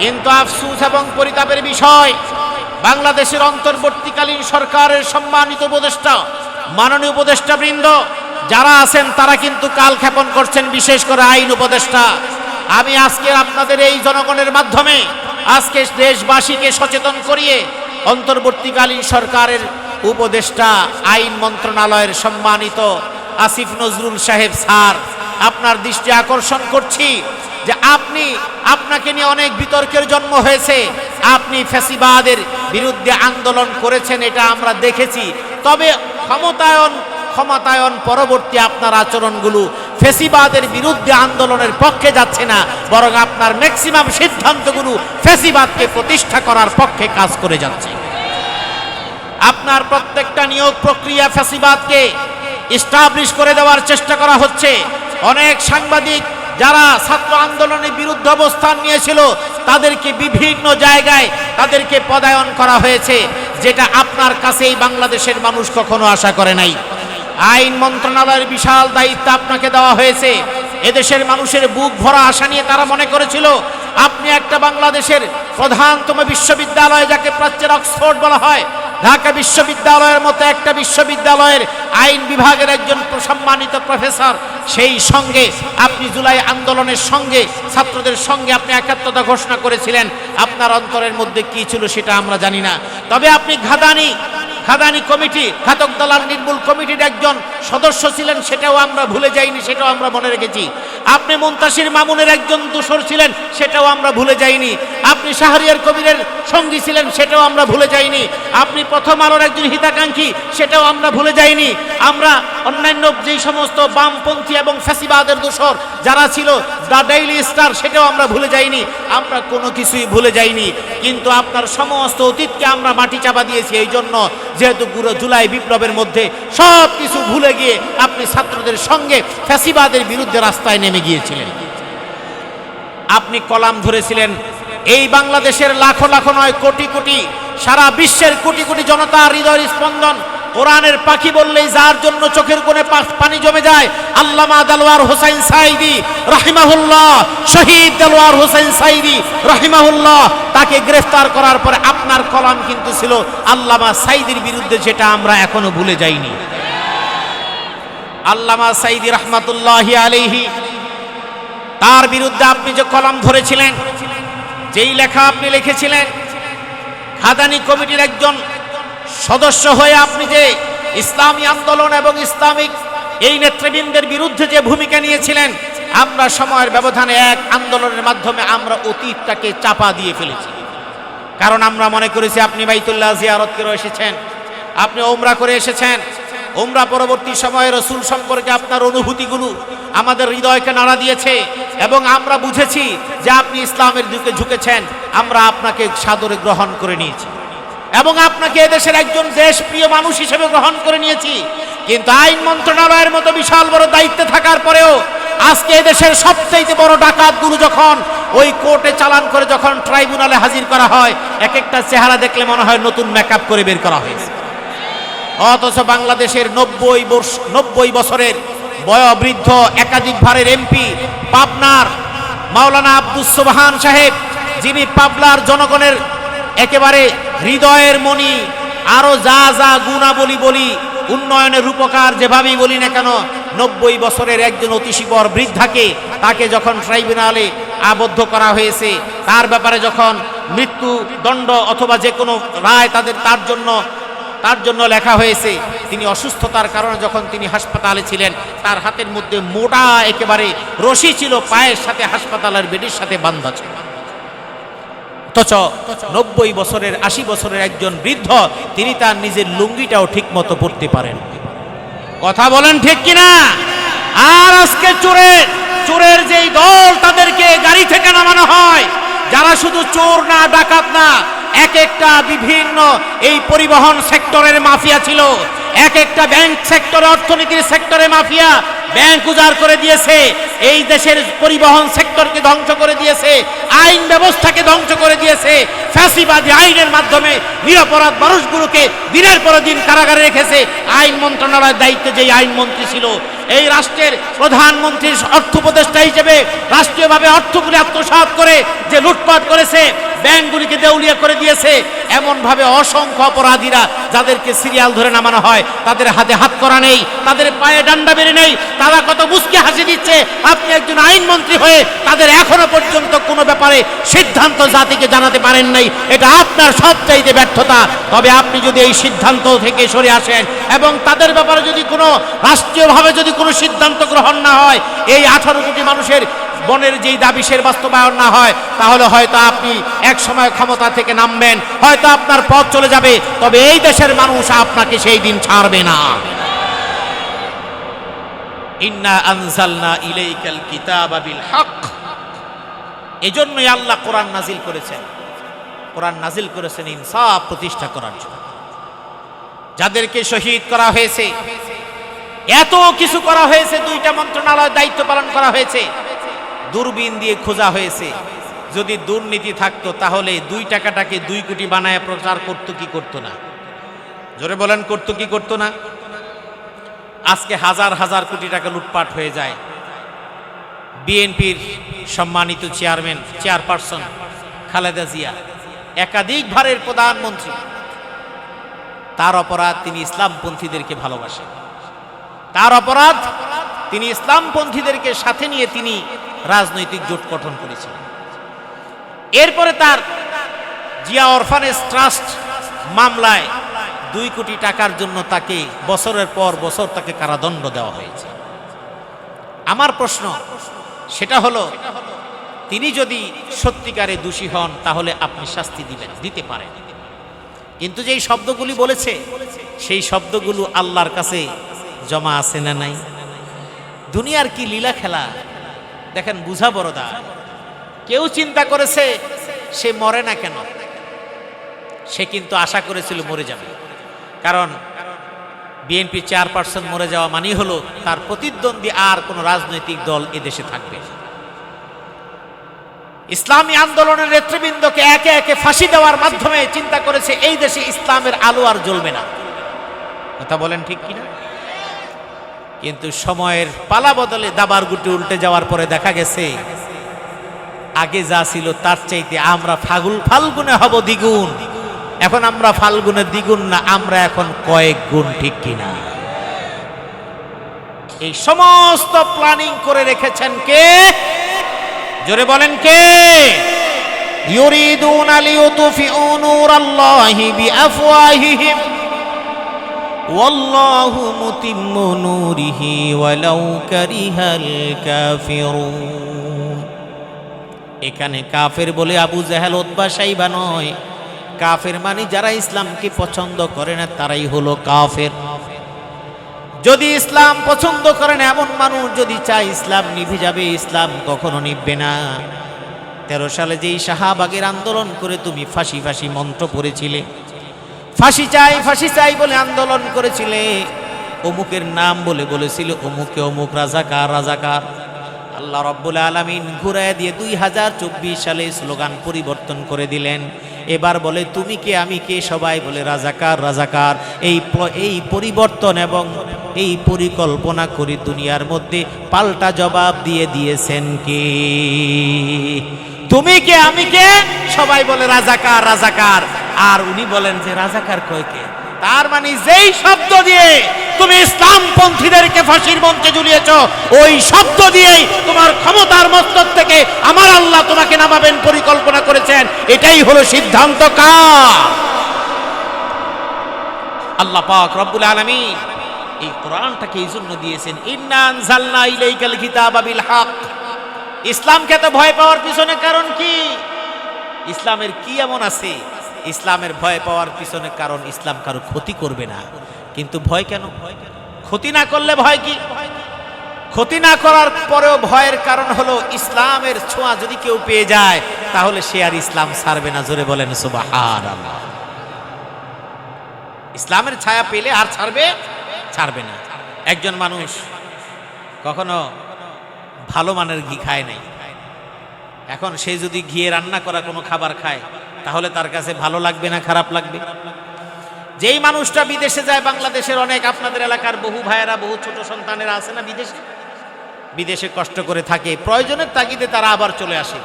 কিন্তু আফসুস এবং পরিতাপের বিষয়, বাংলাদেশের অন্তর্বর্তীকালীন সরকারের সম্মানিত উপদেষ্টা, মাননীয় উপদেষ্টা বৃন্দ যারা আছেন তারা কিন্তু কাল ক্ষেপণ করছেন বিশেষ করে আইন উপদেষ্টা। আমি আজকে আপনাদের এই জনগণের মাধ্যমে আজকে দেশবাসীকে সচেতন করিয়ে অন্তর্বর্তীকালীন সরকারের উপদেষ্টা, আইন মন্ত্রণালয়ের সম্মানিত আসিফ নজরুল সাহেব স্যার, আপনার দৃষ্টি আকর্ষণ করছি। যে আপনি আপনাকে নিয়ে অনেক বিতর্কের জন্ম হয়েছে। আপনি ফ্যাসিবাদের বিরুদ্ধে আন্দোলন করেছেন, এটা আমরা দেখেছি। তবে ক্ষমতায়ন ক্ষমতায়ন পরবর্তী আপনার আচরণগুলো ফেসিবাদের বিরুদ্ধে আন্দোলনের পক্ষে যাচ্ছে না, বরং আপনার ম্যাক্সিমাম সিদ্ধান্তগুলো ফেসিবাদকে প্রতিষ্ঠা করার পক্ষে কাজ করে যাচ্ছে। আপনার প্রত্যেকটা নিয়োগ প্রক্রিয়া ফ্যাসিবাদকে ইস্টাবলিশ করে দেওয়ার চেষ্টা করা হচ্ছে। অনেক সাংবাদিক যারা ছাত্র আন্দোলনের বিরুদ্ধে অবস্থান নিয়েছিল, তাদেরকে বিভিন্ন জায়গায় তাদেরকে পদায়ন করা হয়েছে, যেটা আপনার কাছেই বাংলাদেশের মানুষ কখনো আশা করে নাই। আইন মন্ত্রণালয়ের বিশাল দায়িত্ব আপনাকে দেওয়া হয়েছে। এদেশের মানুষের বুক ভরা আশা নিয়ে তারা মনে করেছিল, আপনি একটা বাংলাদেশের প্রধানতম বিশ্ববিদ্যালয়, যাকে প্রাচ্যের অক্সফোর্ড বলা হয় ঢাকা বিশ্ববিদ্যালয়ের মতো একটা বিশ্ববিদ্যালয়ের আইন বিভাগের একজন সম্মানিত প্রফেসর, সেই সঙ্গে আপনি জুলাই আন্দোলনের সঙ্গে, ছাত্রদের সঙ্গে আপনি একাত্মতা ঘোষণা করেছিলেন। আপনার অন্তরের মধ্যে কি ছিল সেটা আমরা জানি না। তবে আপনি ঘাদানি খাদানি কমিটি, ঘাতক দলার নির্মূল কমিটির একজন সদস্য ছিলেন, সেটাও আমরা ভুলে যাইনি, সেটাও আমরা মনে রেখেছি। আপনি মুন্তাসির মামুনের একজন দোসর ছিলেন, সেটাও আমরা ভুলে যাইনি। আপনি শাহরিয়ার কবিরের সঙ্গী ছিলেন, সেটাও আমরা ভুলে যাইনি। আপনি প্রথম আলোর একজন হিতাকাঙ্ক্ষী, সেটাও আমরা ভুলে যাইনি। আমরা অন্যান্য যেই সমস্ত বামপন্থী এবং ফ্যাসিবাদের দোসর যারা ছিল, দ্য ডেইলি স্টার, সেটাও আমরা ভুলে যাইনি। আমরা কোনো কিছুই ভুলে যাইনি। কিন্তু আপনার সমস্ত অতীতকে আমরা মাটি চাপা দিয়েছি এই জন্য যেহেতু পুরো জুলাই বিপ্লবের মধ্যে সব কিছু ভুলে গিয়ে আপনি ছাত্রদের সঙ্গে ফ্যাসিবাদের বিরুদ্ধে রাস্তায় নেমে গিয়েছিলেন। আপনি কলাম ধরেছিলেন, এই বাংলাদেশের লাখো লাখো নয়, কোটি কোটি, সারা বিশ্বের কোটি কোটি জনতার হৃদয়ের স্পন্দন। কোরআনের পাখি বললেই যার জন্য চোখের কোণে পানি জমে যায়, আল্লামা দেলোয়ার হোসাইন সাইদি রাহিমাহুল্লাহ, শহীদ দেলোয়ার হোসেন সাইদি রাহিমাহুল্লাহ, তাকে গ্রেফতার করার পরে আপনার কলাম কিন্তু ছিল আল্লামা সাইদির বিরুদ্ধে, যেটা আমরা এখনও ভুলে যাইনি। আল্লামা সাইদি রহমাতুল্লাহ আলাইহি, তার বিরুদ্ধে আপনি যে কলম ধরেছিলেন, যেই লেখা আপনি লিখেছিলেন, খাদানি কমিটির একজন সদস্য হয়ে আপনি যে ইসলামী আন্দোলন এবং ইসলামিক এই নেতৃবৃন্দের বিরুদ্ধে যে ভূমিকা নিয়েছিলেন, আমরা সময়ের ব্যবধানে এক আন্দোলনের মাধ্যমে আমরা অতীতটাকে চাপা দিয়ে ফেলেছি। কারণ আমরা মনে করেছি আপনি বাইতুল্লাহ জিয়ারত করে এসেছেন, আপনি ওমরা করে এসেছেন ওমরা পরবর্তী সময়ে রসুল সম্পর্কে আপনার অনুভূতিগুলো আমাদের হৃদয়কে নাড়া দিয়েছে এবং আমরা বুঝেছি যে আপনি ইসলামের দিকে ঝুঁকেছেন, আমরা আপনাকে সাদরে গ্রহণ করে নিয়েছি। এবং আপনাকে এদেশের একজন দেশপ্রিয় মানুষ হিসেবে গ্রহণ করে নিয়েছি। কিন্তু আইন মন্ত্রণালয়ের মতো বিশাল বড় দায়িত্বে থাকার পরেও আজকে এদেশের সবচেয়ে বড় ডাকাতগুলো যখন ওই কোর্টে চালান করে যখন ট্রাইব্যুনালে হাজির করা হয় এক একটা চেহারা দেখলে মনে হয় নতুন মেকআপ করে বের করা হয়েছে। অথচ বাংলাদেশের নব্বই নব্বই বছরের বয়োবৃদ্ধ একাধিক ভারের এমপি, পাবনার মাওলানা আব্দুস সোবাহান সাহেব, যিনি পাবলার জনগণের একেবারে হৃদয়ের মণি, আরও যা যা গুণাবলী বলি, উন্নয়নের রূপকার যেভাবেই বলি না কেন, নব্বই বছরের একজন অতিশীবর বৃদ্ধাকে তাকে যখন ট্রাইব্যুনালে আবদ্ধ করা হয়েছে, তার ব্যাপারে যখন মৃত্যু দণ্ড অথবা যে কোনো রায় তাদের, তার জন্য তার জন্য লেখা হয়েছে, তিনি অসুস্থতার কারণে যখন তিনি হাসপাতালে ছিলেন, তার হাতের মধ্যে মোটা একেবারে রশি ছিল, পায়ের সাথে হাসপাতালের বেডির সাথে বান্ধা ছিল। অথচ নব্বই বছরের, আশি বছরের একজন বৃদ্ধ, তিনি তার নিজের লুঙ্গিটাও ঠিক মতো পরতে পারেন। কথা বলেন ঠিক কিনা? আর আজকে চোরের চোরের যেই দল তাদেরকে গাড়ি থেকে নামানো হয়, যারা শুধু চোর না, ডাকাত না এক একটা বিভিন্ন এই পরিবহন সেক্টরের মাফিয়া ছিল। এক একটা ব্যাংক সেক্টর, অর্থনীতির সেক্টরে মাফিয়া। ব্যাংক উজাড় করে দিয়েছে। এই দেশের পরিবহন সেক্টরকে ধ্বংস করে দিয়েছে, আইন ব্যবস্থাকে ধ্বংস করে দিয়েছে, ফ্যাসিবাদী আইনের মাধ্যমে নিরপরাধ মানুষগুলোকে দিনের পর দিন কারাগারে রেখেছে। আইন মন্ত্রণালয়ের দায়িত্বে যেই আইনমন্ত্রী ছিল, এই রাষ্ট্রের প্রধানমন্ত্রীর অর্থ উপদেষ্টা হিসেবে রাষ্ট্রীয়ভাবে অর্থগুলি আত্মসাৎ করে যে লুটপাট করেছে, ব্যাংকগুলিকে দেউলিয়া করে দিয়েছে। এমনভাবে অসংখ্য অপরাধীরা যাদেরকে সিরিয়াল ধরে নামানো হয়, তাদের হাতে হাত করা নেই, তাদের পায়ে ডান্ডা বেড়ে নেই, তারা কত মুসকে হাসি দিচ্ছে আপনি একজন আইনমন্ত্রী হয়ে তাদের এখনও পর্যন্ত কোনো ব্যাপারে সিদ্ধান্ত জাতিকে জানাতে পারেন নাই। এটা আপনার সবচাইতে ব্যর্থতা। তবে আপনি যদি এই সিদ্ধান্ত থেকে সরে আসেন এবং তাদের ব্যাপারে যদি কোনো রাষ্ট্রীয়ভাবে যদি কোনো সিদ্ধান্ত গ্রহণ না হয়, এই আঠারো কোটি মানুষের বনের যেই দাবি সের বাস্তবায়ন না হয়, তাহলে হয়তো আপনি এক সময় ক্ষমতা থেকে নামবেন, হয়তো আপনার পথ চলে যাবে, তবে এই দেশের মানুষ আপনাকে সেই দিন ছাড়বে না। ইন্না আনজালনা ইলাইকাল কিতাবা বিল হক। এজন্যই আল্লাহ কোরআন নাজিল করেছেন। কোরআন নাজিল করেছেন ইনসাফ প্রতিষ্ঠা করার জন্য। যাদেরকে শহীদ করা হয়েছে, এত কিছু করা হয়েছে, দুইটা মন্ত্রণালয় দায়িত্ব পালন করা হয়েছে, দূরবীন দিয়ে খোঁজা হয়েছে। যদি দুর্নীতি থাকতো, তাহলে দুই টাকাটাকে দুই কোটি বানায় প্রচার করতো কি করতো না? জোরে বলেন, করতো কি করতো না? আজকে হাজার হাজার কোটি টাকা লুটপাট হয়ে যায়। বিএনপির সম্মানিত চেয়ারম্যান, চেয়ারপারসন খালেদা জিয়া, একাধিক ভারের প্রধানমন্ত্রী, তার অপরাধ তিনি ইসলামপন্থীদেরকে ভালোবাসেন। তার অপরাধ তিনি ইসলামপন্থীদেরকে সাথে নিয়ে তিনি রাজনৈতিক জোট গঠন করেছিলেন এরপরে তার জিয়া অরফানেজ ট্রাস্ট মামলায় দুই কোটি টাকার জন্য তাকে বছরের পর বছর তাকে কারাদণ্ড দেওয়া হয়েছে। আমার প্রশ্ন, সেটা হলো, তিনি যদি সত্যিকারে দোষী হন, তাহলে আপনি শাস্তি দিবেন, দিতে পারেন। কিন্তু যেই শব্দগুলি বলেছে, সেই শব্দগুলো আল্লাহর কাছে জমা আছে না নাই? দুনিয়ার কি লীলা খেলা? দেখেন, বুঝা বড়দা কেউ চিন্তা করেছে, সে মরে না কেন? সে কিন্তু আশা করেছিল মরে যাবে। কারণ বিএনপি চেয়ারপারসন মরে যাওয়া মানেই হলো তার প্রতিদ্বন্দ্বী আর কোনো রাজনৈতিক দল এদেশে থাকবে ইসলামী আন্দোলনের নেতৃবৃন্দকে একে একে ফাঁসি দেওয়ার মাধ্যমে চিন্তা করেছে এই দেশে ইসলামের আলো আর জ্বলবে না। কথা বলেন ঠিক কিনা? কিন্তু সময়ের পালা বদলে দাবার গুটি উল্টে যাওয়ার পরে দেখা গেছে, আগে যা ছিল তার চাইতে আমরা ফাগুল ফাল্গুনে হব দ্বিগুণ। এখন আমরা ফাল্গুনের দ্বিগুণ না, আমরা এখন কয়েক গুণ ঠিক কিনা? এই সমস্ত প্ল্যানিং করে রেখেছেন কে? জোরে বলেন কে? ইউরিদুন লিইউতফিউ নূরাল্লাহি বিআফওয়াহিহিম। ওয়াল্লাহু মুতিম্মু নূরিহি ওয়ালাউ কারিহাল কাফিরুন। এখানে কাফের বলে আবু জাহেল উতবা সাইবা নয়। কাফের মানে যারা ইসলামকে পছন্দ করে না, তারাই হলো কাফের। যদি ইসলাম পছন্দ করেন এমন মানুষ যদি চায় ইসলাম নিভে যাবে, ইসলাম কখনো নিভবে না। তেরো সালে যেই শাহাবাগের আন্দোলন করে তুমি ফাঁসি ফাঁসি মন্ত্র পড়েছিলে। ফাঁসি চাই ফাঁসি চাই বলে আন্দোলন করেছিলে। অমুকের নাম বলে বলেছিল, অমুকে অমুক, রাজাকার রাজাকার। আল্লাহ রব্বুল আলমিন ঘুরায় দিয়ে দুই হাজার চব্বিশ সালে স্লোগান পরিবর্তন করে দিলেন। এবার বলে, তুমি কে, আমি কে? সবাই বলে, রাজাকার রাজাকার। এই এই পরিবর্তন এবং এই পরিকল্পনা করে দুনিয়ার মধ্যে পাল্টা জবাব দিয়ে দিয়েছেন কে? তুমি কে, আমি কে? সবাই বলে, রাজাকার রাজাকার। আর উনি বলেন যে, রাজাকার কয় কে? তার মানে যেই শব্দ দিয়ে তুমি ইসলাম পন্থীদেরকে ফাঁসির মঞ্চে ঝুলিয়েছ, ওই শব্দ দিয়েই ক্ষমতার মস্তক থেকে আমার আল্লাহ তোমাকে নামাবেন পরিকল্পনা করেছেন। এটাই হলো সিদ্ধান্ত কার? আল্লাহ পাক রব্বুল আলামিন এই কোরআনটাকে এই জন্য দিয়েছেন, ইন্না আনজালনা ইলাইকাল কিতাবা বিল হক। ইসলামকে তো ভয় পাওয়ার পিছনে কারণ কি? ইসলামের কি এমন আছে? ইসলামের ভয় পাওয়ার পিছনে কারণ ইসলাম কারও ক্ষতি করবে না। কিন্তু ভয় কেন? ক্ষতি না করলে ভয় কি? ক্ষতি না করার পরেও ভয়ের কারণ হলো ইসলামের ছোঁয়া যদি কেউ পেয়ে যায়, তাহলে সে আর ইসলাম ছাড়বে না। জোরে বলেন, সুবহানাল্লাহ। ইসলামের ছায়া পেলে আর ছাড়বে? ছাড়বে না। একজন মানুষ কখনো ভালো মানের ঘি খায় নাই। এখন সে যদি ঘিয়ে রান্না করা কোনো খাবার খায়, তাহলে তার কাছে ভালো লাগবে না, খারাপ লাগবে? যেই মানুষটা বিদেশে যায়, বাংলাদেশের অনেক আপনাদের এলাকার বহু ভাইয়েরা, বহু ছোট সন্তানেরা আছে না বিদেশে? বিদেশে কষ্ট করে থাকে, প্রয়োজনের তাগিদে তারা আবার চলে আসে।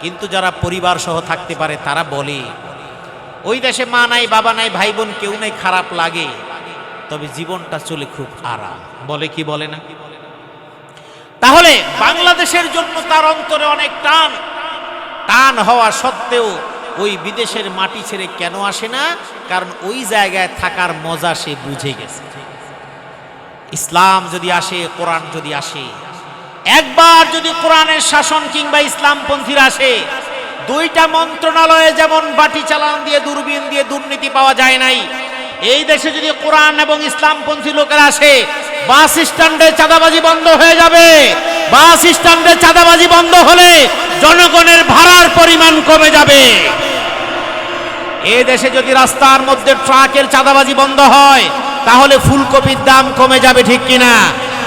কিন্তু যারা পরিবার সহ থাকতে পারে, তারা বলে, ওই দেশে মা নাই, বাবা নাই, ভাই বোন কেউ নাই, খারাপ লাগে। তবে জীবনটা চলে খুব আরাম। বলে কি বলে না? তাহলে বাংলাদেশের জন্য তার অন্তরে অনেক টান। টান হওয়া সত্ত্বেও ওই বিদেশের মাটি ছেড়ে কেন আসে না? কারণ ওই জায়গায় থাকার মজা সে বুঝে গেছে। ইসলাম যদি আসে, কোরআন যদি আসে একবার যদি কোরআনের শাসন কিংবা ইসলামপন্থীরা আসে, দুইটা মন্ত্রণালয়ে যেমন বাটি চালান দিয়ে দূরবীন দিয়ে দুর্নীতি পাওয়া যায় নাই, এই দেশে যদি কোরআন এবং ইসলামপন্থী লোকেরা আসে, বাস স্ট্যান্ডে চাঁদাবাজি বন্ধ হয়ে যাবে। বাস স্ট্যান্ডে চাঁদাবাজি বন্ধ হলে জনগণের ভাড়ার পরিমাণ কমে যাবে। এ দেশে যদি রাস্তার মধ্যে ট্রাকের চাঁদাবাজি বন্ধ হয়, তাহলে ফুলকপির দাম কমে যাবে ঠিক কিনা?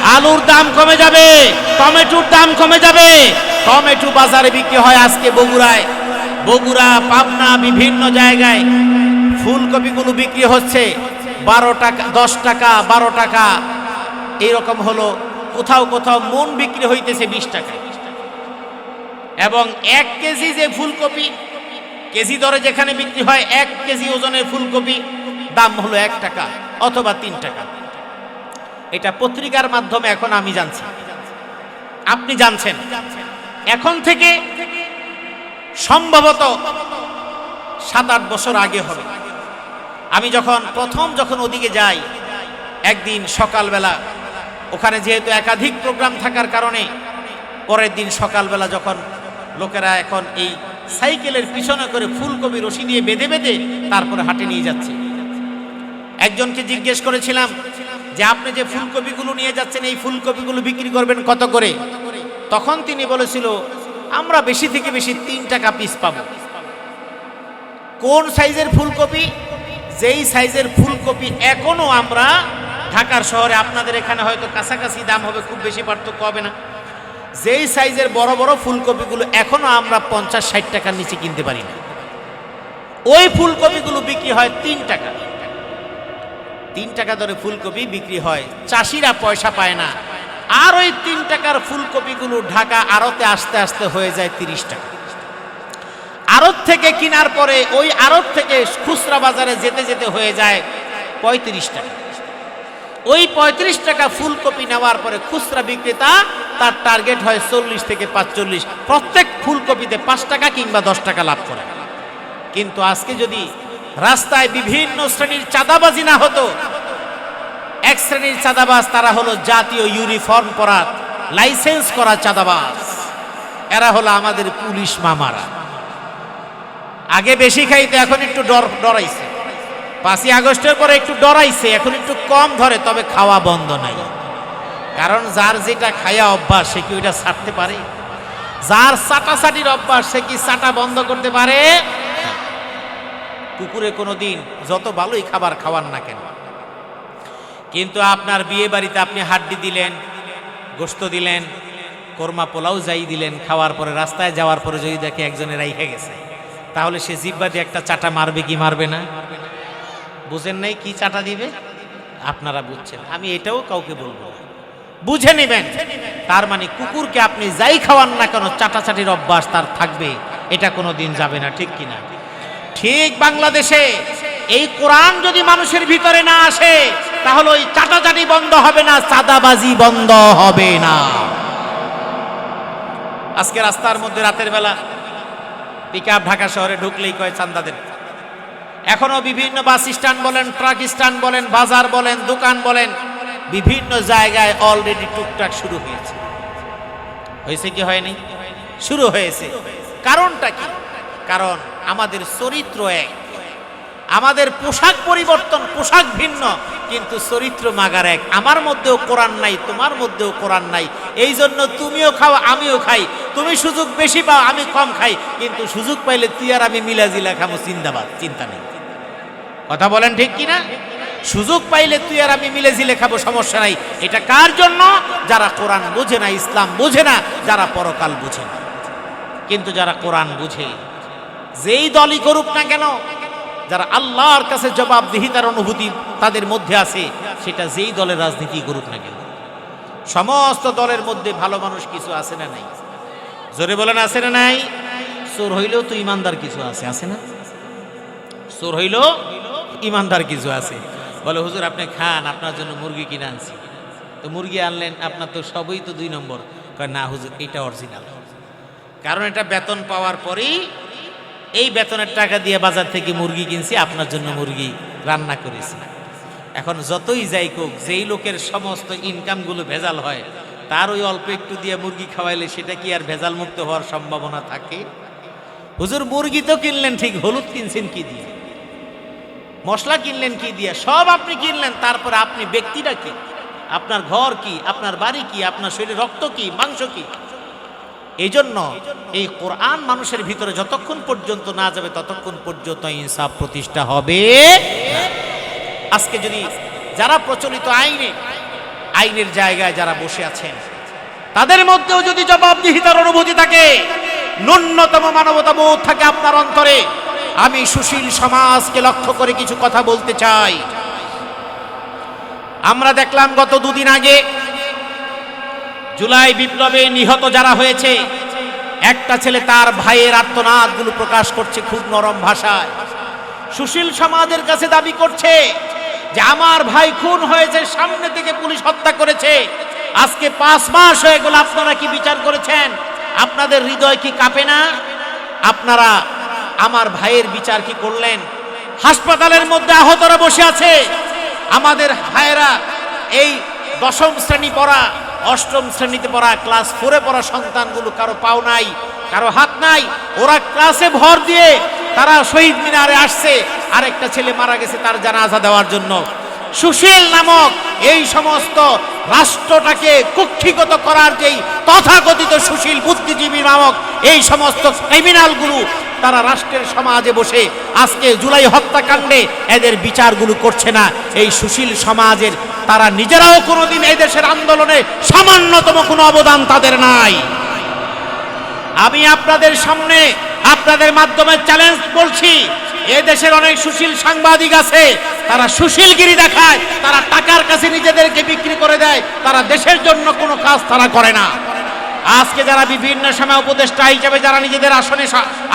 আলুর দাম কমে যাবে, টমেটোর দাম কমে যাবে। টমেটো বাজারে বিক্রি হয় আজকে বগুড়ায়। বগুড়া, পাবনা, বিভিন্ন জায়গায় ফুলকপিগুলো বিক্রি হচ্ছে। বারো টাকা, দশ টাকা, বারো টাকা। এইরকম হলো, কোথাও কোথাও মন বিক্রি হইতেছে বিশ টাকা। এবং এক কেজি যে ফুলকপি, কেজি দরে যেখানে বিক্রি হয়, এক কেজি ওজনের ফুলকপি, দাম হলো এক টাকা অথবা তিন টাকা। এটা পত্রিকার মাধ্যমে এখন আমি জানছি। আপনি জানছেন। এখন থেকে সম্ভবত সাত আট বছর আগে হবে। আমি যখন প্রথম যখন ওদিকে যাই, একদিন সকালবেলা, ওখানে যেহেতু একাধিক প্রোগ্রাম থাকার কারণে, পরের দিন সকালবেলা যখন লোকেরা এখন এই সাইকেলের পিছনে করে ফুলকপি রশি দিয়ে বেঁধে বেঁধে তারপরে হাটে নিয়ে যাচ্ছে। একজনকে জিজ্ঞেস করেছিলাম যে আপনি যে ফুলকপিগুলো নিয়ে যাচ্ছেন, এই ফুলকপিগুলো বিক্রি করবেন কত করে? তখন তিনি বলেছিল, আমরা বেশি থেকে বেশি তিন টাকা পিস পাবো। কোন সাইজের ফুলকপি? যেই সাইজের ফুলকপি এখনও আমরা ঢাকার শহরে, আপনাদের এখানে হয়তো কাছাকাছি দাম হবে, খুব বেশি পার্থক্য হবে না। যেই সাইজের বড় বড় ফুলকপিগুলো এখনও আমরা পঞ্চাশ ষাট টাকার নিচে কিনতে পারি না। ওই ফুলকপিগুলো বিক্রি হয় তিন টাকা। তিন টাকা দরে ফুলকপি বিক্রি হয়। চাষিরা পয়সা পায় না। আর ওই তিন টাকার ফুলকপিগুলো ঢাকা আড়তে আস্তে আস্তে হয়ে যায় তিরিশ টাকা। আড়ত থেকে কেনার পরে ওই আড়ত থেকে খুচরা বাজারে যেতে যেতে হয়ে যায় পঁয়ত্রিশ টাকা। ওই পঁয়ত্রিশ টাকা ফুলকপি নেওয়ার পরে খুচরা বিক্রেতা তার টার্গেট হয় চল্লিশ থেকে পাঁচচল্লিশ। প্রত্যেক ফুলকপিতে পাঁচ টাকা কিংবা দশ টাকা লাভ করে। কিন্তু আজকে যদি রাস্তায় বিভিন্ন শ্রেণির চাঁদাবাজি না হতো। এক শ্রেণির চাঁদাবাজ তারা হলো জাতীয় ইউনিফর্ম পরা, লাইসেন্স করা চাঁদাবাজ। এরা হলো আমাদের পুলিশ মামারা। আগে বেশি খাইতে, এখন একটু ডর, ডরাইছে। পাঁচই আগস্টের পরে একটু ডরাইছে, এখন একটু কম ধরে, তবে খাওয়া বন্ধ নাই। কারণ যার যেটা খায়া অভ্যাস, সে কি ওইটা ছাড়তে পারে? যার চাটাচাটির অভ্যাস, সে কি চাটা বন্ধ করতে পারে? কুকুরে কোনো দিন যত ভালোই খাবার খাওয়ান না কেন। কিন্তু আপনার বিয়ে বাড়িতে আপনি হাড্ডি দিলেন গোস্ত দিলেন, কোরমা পোলাও যাই দিলেন, খাওয়ার পরে, রাস্তায় যাওয়ার পরে যদি দেখে একজনে রাইখে গেছে, তাহলে সে জিব্বা দিয়ে একটা চাটা মারবে কি মারবে না? বুঝেন নাই কি চাটা দিবে? আপনারা বুঝছেন। আমি এটাও কাউকে বলব বুঝে নেবেন। তার মানে কুকুরকে আপনি যাই খাওয়ান না কেন, চাটাচাটির অভ্যাস তার থাকবে, এটা কোনো দিন যাবে না, ঠিক কিনা? ঠিক বাংলাদেশে এই কোরআন যদি মানুষের ভিতরে না আসে, তাহলে ওই চাটাচাটি বন্ধ হবে না, চাঁদাবাজি বন্ধ হবে না। আজকে রাস্তার মধ্যে রাতের বেলা পিক ঢাকা শহরে ঢুকলেই কয় চান্দাদের এখনও বিভিন্ন বাস স্ট্যান্ড বলেন, ট্রাক স্ট্যান্ড বলেন, বাজার বলেন, দোকান বলেন, বিভিন্ন জায়গায় অলরেডি টুকটাক শুরু হয়েছে। হয়েছে কি হয়নি? শুরু হয়েছে। কারণটা কি? কারণ আমাদের চরিত্র এক। আমাদের পোশাক পরিবর্তন, পোশাক ভিন্ন, কিন্তু চরিত্র মাগার এক। আমার মধ্যেও কোরআন নাই, তোমার মধ্যেও কোরআন নাই। এই জন্য তুমিও খাও, আমিও খাই। তুমি সুযোগ বেশি পাও, আমি কম খাই। কিন্তু সুযোগ পাইলে তুই আর আমি মিলাজিলা খামো চিন্তাবাদ চিন্তা নেই। কথা বলেন ঠিক কি না সুযোগ পাইলে তুই আর আমি মিলে জিলে খাব, সমস্যা নাই। এটা কার জন্য? যারা কোরআন বুঝে না, ইসলাম বোঝে না, যারা পরকাল বুঝে না। কিন্তু যারা কোরআন বুঝে যেই দলই করুক না কেন, যারা আল্লাহর কাছে জবাবদিহিতার অনুভূতি তাদের মধ্যে আছে, সেটা যেই দলের রাজনীতি করুক না কেন। সমস্ত দলের মধ্যে ভালো মানুষ কিছু আছে না নাই? জোরে বলেন, আছে না নাই? চোর হইলেও তো ইমানদার কিছু আছে আছে না? চোর হইলেও ইমানদার কিছু আছে। বলে, হুজুর, আপনি খান, আপনার জন্য মুরগি কিনে আনছি। তো মুরগি আনলেন, আপনার তো সবই তো দুই নম্বর। কয়, না হুজুর, এটা অরিজিনাল কারণ এটা বেতন পাওয়ার পরেই এই বেতনের টাকা দিয়ে বাজার থেকে মুরগি কিনছি, আপনার জন্য মুরগি রান্না করেছি। এখন যতই যাই কোক, যেই লোকের সমস্ত ইনকামগুলো ভেজাল হয়, তার ওই অল্প একটু দিয়ে মুরগি খাওয়াইলে সেটা কি আর ভেজাল মুক্ত হওয়ার সম্ভাবনা থাকে? হুজুর, মুরগি তো কিনলেন ঠিক, হলুদ কিনছেন কি দিয়ে? মশলা কিনলেন কি দিয়ে? সব আপনি কিনলেন, তারপরে আপনি ব্যক্তিটা কি? আপনার ঘর কি? আপনার বাড়ি কি? আপনার শরীরে রক্ত কি? মাংস কি? এই জন্য এই কোরআন মানুষের ভিতরে যতক্ষণ পর্যন্ত না যাবে, ততক্ষণ পর্যন্ত ইনসাফ প্রতিষ্ঠা হবে আজকে যদি যারা প্রচলিত আইনে, আইনের জায়গায় যারা বসে আছেন, তাদের মধ্যেও যদি জবাবদিহিতার অনুভূতি থাকে, ন্যূনতম মানবতা বোধ থাকে আপনার অন্তরে, আমি সুশীল সমাজকে লক্ষ্য করে কিছু কথা বলতে চাই। আমরা দেখলাম গত দুদিন আগে জুলাই বিপ্লবে নিহত যারা হয়েছে, একটা ছেলে তার ভাইয়ের আত্মনাদগুলো প্রকাশ করছে খুব নরম ভাষায়। সুশীল সমাজের কাছে দাবি করছে যে আমার ভাই খুন হয়েছে, সামনে থেকে পুলিশ হত্যা করেছে। আজকে পাঁচ মাস হয়ে গেল, আপনারা কি বিচার করেছেন? আপনাদের হৃদয় কি কাঁপে না? আপনারা আমার ভাইয়ের বিচার কি করলেন? হাসপাতালের মধ্যে আহতরা বসে আছে। আমাদের ভাইয়েরা এই দশম শ্রেণি পড়া অষ্টম শ্রেণীতে পড়া ক্লাস ফোরে পড়া সন্তানগুলো কারও পাও নাই, কারও হাত নাই। ওরা ক্লাসে ভর দিয়ে তারা শহীদ মিনারে আসছে। আরেকটা ছেলে মারা গেছে তার জানাজা দেওয়ার জন্য। সুশীল নামক এই সমস্ত রাষ্ট্রটাকে কুক্ষিগত করার যেই তথাকথিত সুশীল বুদ্ধিজীবী নামক এই সমস্ত ক্রিমিনালগুলো তারা রাষ্ট্রের সমাজে বসে আজকে জুলাই হত্যাকাণ্ডে এদের বিচারগুলো করছে না। এই সুশীল সমাজের তারা নিজেরাও কোনোদিন এই দেশের আন্দোলনে সামান্যতম কোনো অবদান তাদের নাই। আমি আপনাদের সামনে আপনাদের মাধ্যমে চ্যালেঞ্জ বলছি এ দেশের অনেক সুশীল সাংবাদিক আছে, তারা সুশীলগিরি দেখায়, তারা টাকার কাছে নিজেদেরকে বিক্রি করে দেয়, তারা দেশের জন্য কোনো কাজ তারা করে না। আজকে যারা বিভিন্ন সময় উপদেষ্টা হিসেবে যারা নিজেদের আসনে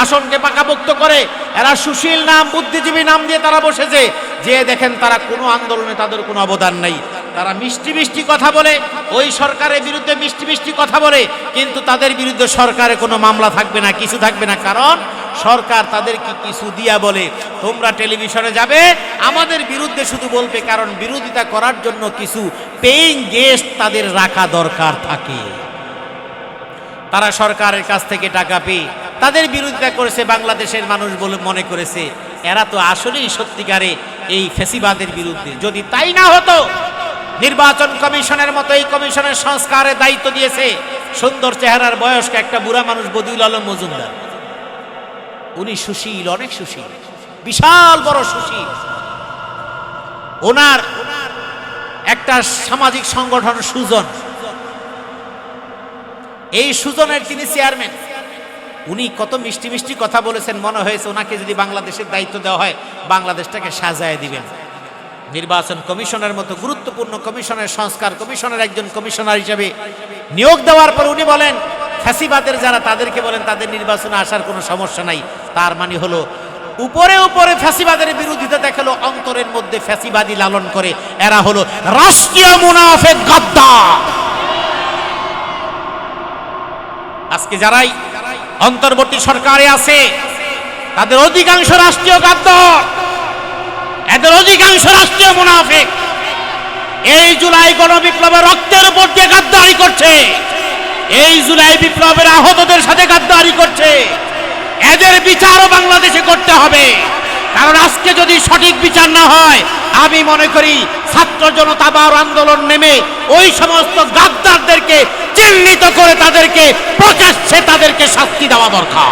আসনকে পাকাপোক্ত করে, এরা সুশীল নাম, বুদ্ধিজীবী নাম দিয়ে তারা বসেছে, যে দেখেন তারা কোনো আন্দোলনে তাদের কোনো অবদান নেই। তারা মিষ্টি মিষ্টি কথা বলে, ওই সরকারের বিরুদ্ধে মিষ্টি মিষ্টি কথা বলে, কিন্তু তাদের বিরুদ্ধে সরকারে কোনো মামলা থাকবে না, কিছু থাকবে না। কারণ সরকার তাদেরকে কিছু দিয়া বলে, তোমরা টেলিভিশনে যাবে, আমাদের বিরুদ্ধে শুধু বলবে, কারণ বিরোধিতা করার জন্য কিছু পেইং গেস্ট তাদের রাখা দরকার থাকে। তারা সরকারের কাছ থেকে টাকা পেয়ে, তাদের বিরোধিতা করেছে, বাংলাদেশের মানুষ বলে মনে করেছে। এরা তো আসলেই সত্যিকারে এই ফেসিবাদের বিরুদ্ধে। যদি তাই না হতো, নির্বাচন কমিশনের মতো এই কমিশনের সংস্কারের দায়িত্ব দিয়েছে। সুন্দর চেহারার বয়স্ক একটা বুড়া মানুষ বদিউল আলম মজুমদার। উনি সুশীল, অনেক সুশীল। বিশাল বড় সুশীল। ওনার একটা সামাজিক সংগঠন সুজন। এই সুজনের তিনি চেয়ারম্যান। উনি কত মিষ্টি মিষ্টি কথা বলেছেন, মনে হয়েছে ওনাকে যদি বাংলাদেশের দায়িত্ব দেওয়া হয়, বাংলাদেশটাকে সাজায় দিবেন। নির্বাচন কমিশনের মতো গুরুত্বপূর্ণ কমিশনের সংস্কার কমিশনের একজন কমিশনার হিসেবে নিয়োগ দেওয়ার পর উনি বলেন, ফ্যাসিবাদের যারা তাদেরকে বলেন, তাদের নির্বাচনে আসার কোনো সমস্যা নাই। তার মানে হলো, উপরে উপরে ফ্যাসিবাদের বিরোধিতা দেখাল, অন্তরের মধ্যে ফ্যাসিবাদী লালন করে। এরা হলো রাষ্ট্রীয় মুনাফেক গাদ্দার। আজকে যারাই অন্তর্বর্তী সরকারে আছে, তাদের অধিকাংশ রাষ্ট্রীয় গাদ্দার। এদের অধিকাংশ রাষ্ট্রীয় মুনাফেক। এই জুলাই গণবিপ্লবের রক্তের উপর দিয়ে গাদ্দারি করছে। এই জুলাই বিপ্লবের আহতদের সাথে গাদ্দারি করছে। এদের বিচারও বাংলাদেশে করতে হবে। কারণ আজকে যদি সঠিক বিচার না হয়, আমি মনে করি ছাত্র জনতা বা আন্দোলন নেমে ওই সমস্ত গাদ্দারদেরকে চিহ্নিত করে তাদেরকে প্রকাশ্যে তাদেরকে শাস্তি দেওয়া দরকার।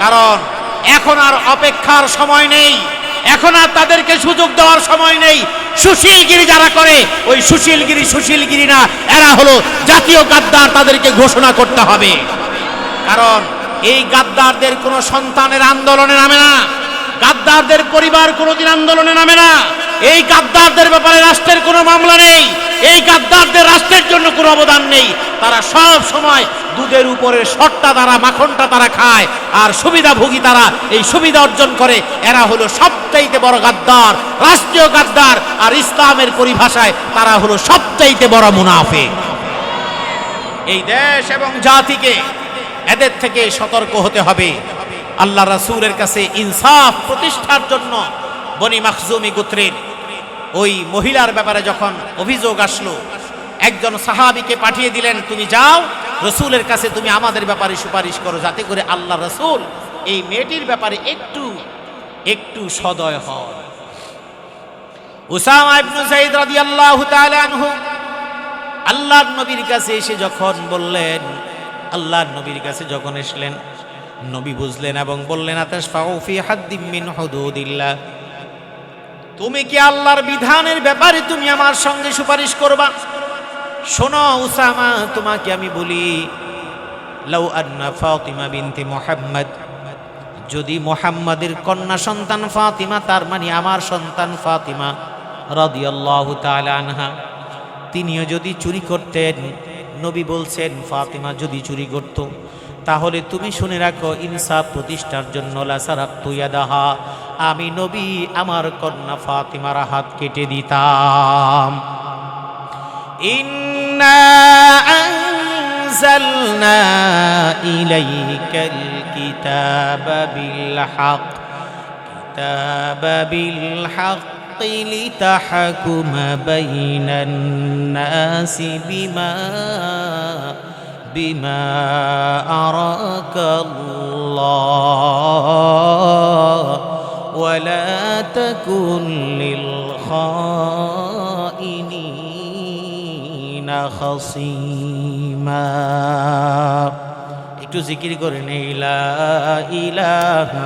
কারণ এখন আর অপেক্ষার সময় নেই, এখন আর তাদেরকে সুযোগ দেওয়ার সময় নেই। সুশীলগিরি যারা করে, ওই সুশীলগিরি সুশীলগিরি না, এরা হলো জাতীয় গাদ্দার, তাদেরকে ঘোষণা করতে হবে। কারণ এই গাদ্দারদের কোনো সন্তানের আন্দোলনে নামে না। গাদ্দারদের পরিবার কোনোদিন আন্দোলনে নামে না। এই গাদ্দারদের ব্যাপারে রাষ্ট্রের কোনো মামলা নেই। এই গাদ্দারদের রাষ্ট্রের জন্য কোনো অবদান নেই। তারা সব সময় দুধের উপরের শটটা তারা, মাখনটা তারা খায়। আর সুবিধাভোগী তারা এই সুবিধা অর্জন করে। এরা হলো সবচাইতে বড় গাদ্দার, রাষ্ট্রীয় গাদ্দার। আর ইসলামের পরিভাষায় তারা হলো সবচাইতে বড় মুনাফে এই দেশ এবং জাতিকে এদের থেকে সতর্ক হতে হবে। আল্লাহ রাসূলের কাছে ইনসাফ প্রতিষ্ঠার জন্য বনি মাখজুমি গোত্রের ওই মহিলার ব্যাপারে যখন অভিযোগ আসলো, একজন সাহাবিকে পাঠিয়ে দিলেন, তুমি যাও, রসুলের কাছে তুমি আমাদের ব্যাপারে সুপারিশ করো, যাতে করে আল্লাহ রসুল এই মেয়েটির ব্যাপারে একটু একটু সদয় আনহু আল্লাহর নবীর কাছে এসে যখন বললেন আল্লাহর নবীর কাছে যখন এসলেন, নবী বুঝলেন এবং বললেন ফাউফি হাদ্দিম মিন তুমি কি আল্লাহর বিধানের ব্যাপারে তুমি আমার সঙ্গে সুপারিশ করবা? শোনো উসামা, তোমাকে আমি বলি, লাউ আন্না ফাতিমা বিনতে মুহাম্মদ। যদি মুহাম্মাদের কন্যা সন্তান ফাতিমা, তার মানে আমার সন্তান ফাতিমা রাদিয়াল্লাহু তাআলা আনহা। তিনিও যদি চুরি করতেন নবী বলছেন, ফাতিমা যদি চুরি করত, তাহলে তুমি শুনে রাখো, ইনসাফ প্রতিষ্ঠার জন্য লাসারাক্তুয়াদাহা আমি নবী, আমার কন্যা ফাতিমার হাত কেটে দিতাম। ইন্না আনজালনা ইলাইকাল কিতাবা বিল হক, কিতাবা বিল হক لتحكم بين الناس بما بما أراك الله ولا تكن للخائنين خصيما একটু জিকির করে নেই লা ইলাহা